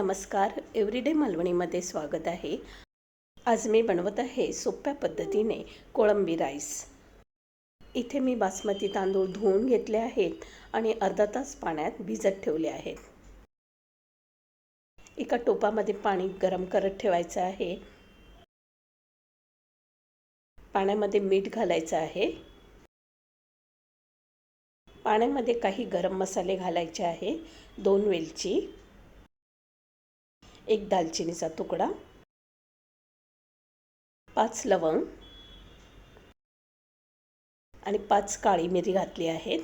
नमस्कार. एव्हरीडे मालवणीमध्ये स्वागत आहे. आज मी बनवत आहे सोप्या पद्धतीने कोळंबी राईस. इथे मी बासमती तांदूळ धुवून घेतले आहेत आणि अर्धा तास पाण्यात भिजत ठेवले आहेत. एका टोपामध्ये पाणी गरम करत ठेवायचं आहे. पाण्यामध्ये मीठ घालायचं आहे. पाण्यामध्ये काही गरम मसाले घालायचे आहे. दोन वेलची. एक दालचिनीचा तुकडा पाच लवंग आणि पाच काळी मिरी घातली आहेत.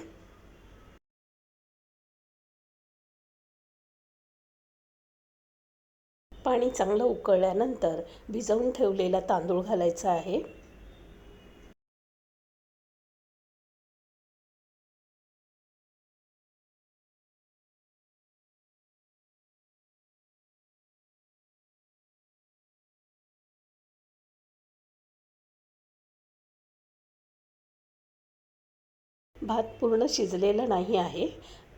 पाणी चांगलं उकळल्यानंतर भिजवून ठेवलेला तांदूळ घालायचा आहे. भात पूर्ण शिजलेला नाही आहे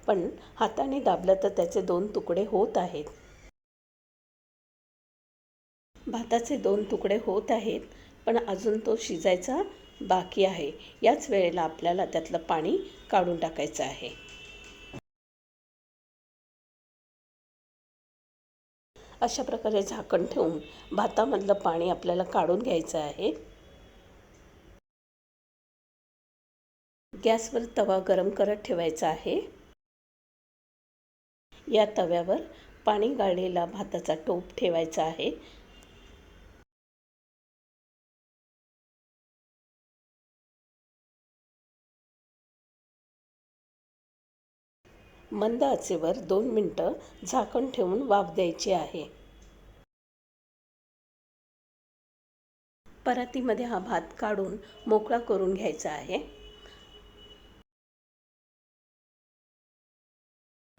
पण हाताने दाबलं तर त्याचे दोन तुकडे होत आहेत. भाताचे दोन तुकडे होत आहेत पण अजून तो शिजायचा बाकी आहे. याच वेळेला आपल्याला त्यातलं पाणी काढून टाकायचं आहे. अशा प्रकारे झाकण ठेवून भातामधलं पाणी आपल्याला काढून घ्यायचं आहे. गॅसवर तवा गरम करत ठेवायचा आहे. या तव्यावर पाणी गाळलेला भाताचा टोप ठेवायचा आहे. मंद आचेवर दोन मिनटं झाकण ठेवून वाफ द्यायची आहे. परातीमध्ये हा भात काढून मोकळा करून घ्यायचा आहे.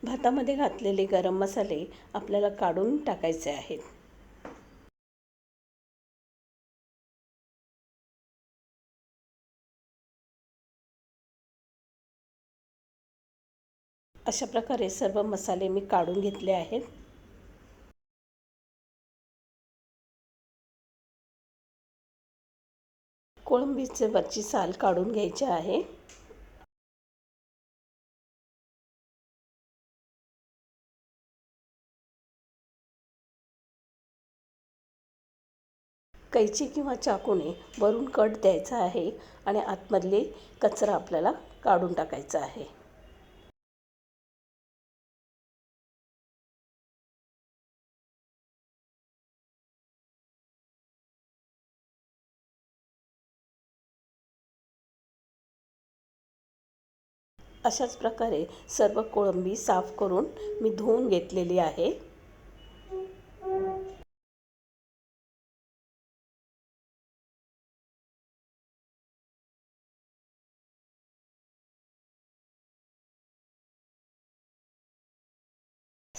भातामध्ये घातलेले गरम मसाले आपल्याला काढून टाकायचे आहेत. अशा प्रकारे सर्व मसाले मी काढून घेतले आहेत. कोळंबीचे वरची साल काढून घ्यायची आहे. कैची किंवा चाकूने वरून कट द्यायचा आहे आणि आतमधले कचरा आपल्याला काढून टाकायचा आहे. अशाच प्रकारे सर्व कोळंबी साफ करून मी धुवून घेतलेली आहे.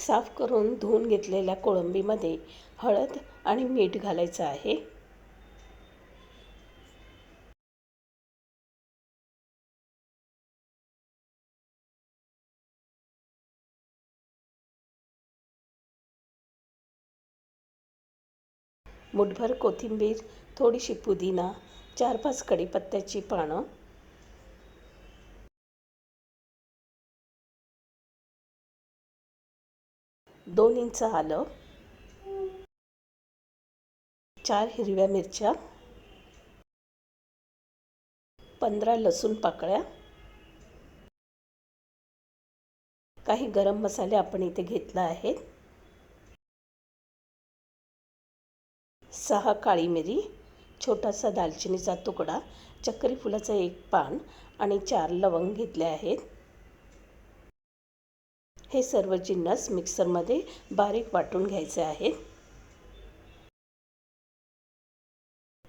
साफ करून धुवून घेतलेल्या कोळंबीमध्ये हळद आणि मीठ घालायचं आहे. मुठभर कोथिंबीर थोडीशी पुदिना चार पाच कढीपत्त्याची पानं दोन इंच आलं. चार हिरव्या मिरच्या. पंधरा लसूण पाकळ्या. काही गरम मसाले आपण इथे घेतला आहेत. सहा काळी मिरी छोटासा दालचिनीचा तुकडा चक्री फुलाचं एक पान आणि चार लवंग घेतले आहेत. हे सर्व जिन्नस मिक्सरमध्ये बारीक वाटून घ्यायचे आहेत.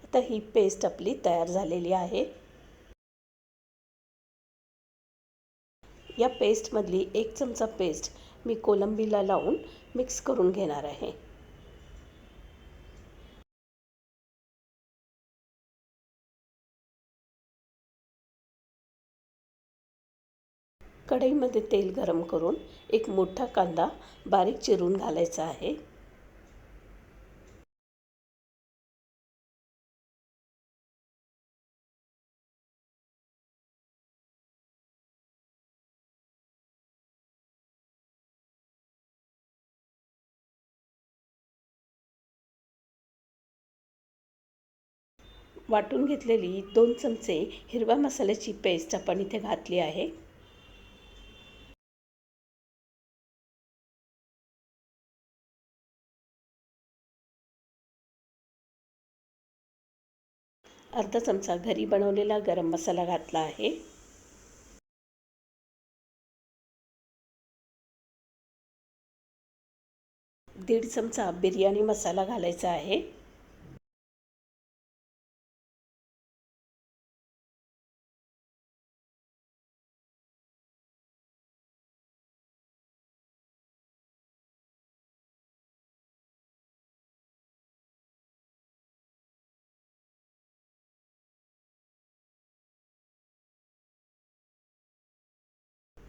आता ही पेस्ट आपली तयार झालेली आहे. या पेस्टमधली एक चमचा पेस्ट मी कोलंबीला लावून मिक्स करून घेणार आहे. कढईमध्ये तेल गरम करून एक मोठा कांदा बारीक चिरून घालायचा आहे. वाटून घेतलेली दोन चमचे हिरव्या मसाल्याची पेस्ट आपण इथे घातली आहे. अर्धा चमचा घरी बनवलेला गरम मसाला घातला आहे. दीड चमचा बिर्याणी मसाला घालायचा आहे.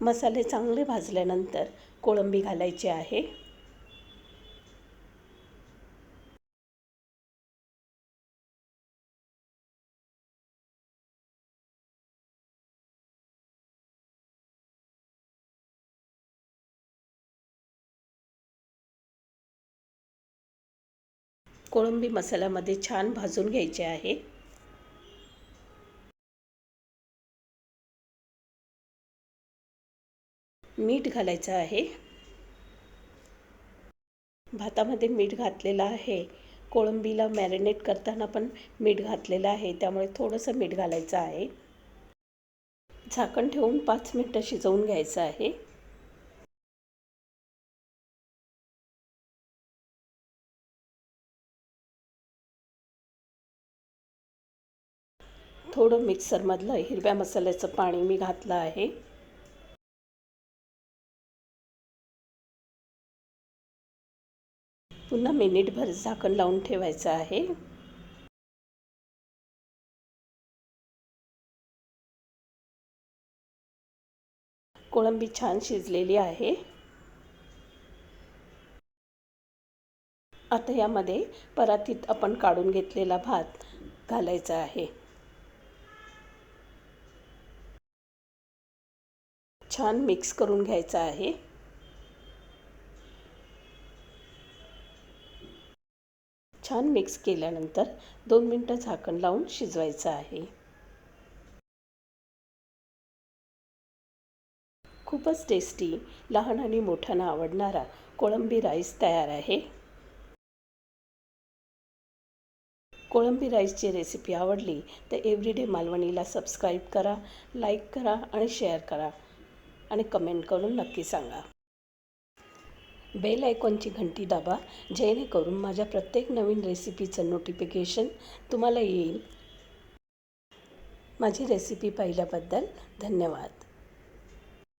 मसाले चांगले भाजल्यानंतर कोळंबी घालायची आहे. कोळंबी मसाल्यामध्ये छान भाजून घ्यायचे आहे. मीठ घालायचं आहे. भातामध्ये मीठ घातलेलं आहे. कोळंबीला मॅरिनेट करताना पण मीठ घातलेलं आहे. त्यामुळे थोडंसं मीठ घालायचं आहे. झाकण ठेवून पाच मिनटं शिजवून घ्यायचं आहे. थोडं मिक्सरमधलं हिरव्या मसाल्याचं पाणी मी घातलं आहे. पुन्हा मिनिटभर झाकण लावून ठेवायचं आहे. कोळंबी छान शिजलेली आहे. आता यामध्ये परातीत आपण काढून घेतलेला भात घालायचा आहे. छान मिक्स करून घ्यायचा आहे. छान मिक्स केल्यानंतर दोन मिनटं झाकण लावून शिजवायचं आहे. खूपच टेस्टी लहान आणि मोठ्यांना आवडणारा कोळंबी राईस तयार आहे. कोळंबी राईसची रेसिपी आवडली तर एव्हरीडे मालवणीला सबस्क्राईब करा लाईक करा आणि शेअर करा. आणि कमेंट करून नक्की सांगा. बेल आयकॉनची घंटी दाबा जेणेकरून माझ्या प्रत्येक नवीन रेसिपीचं नोटिफिकेशन तुम्हाला येईल. माझी रेसिपी पाहिल्याबद्दल धन्यवाद.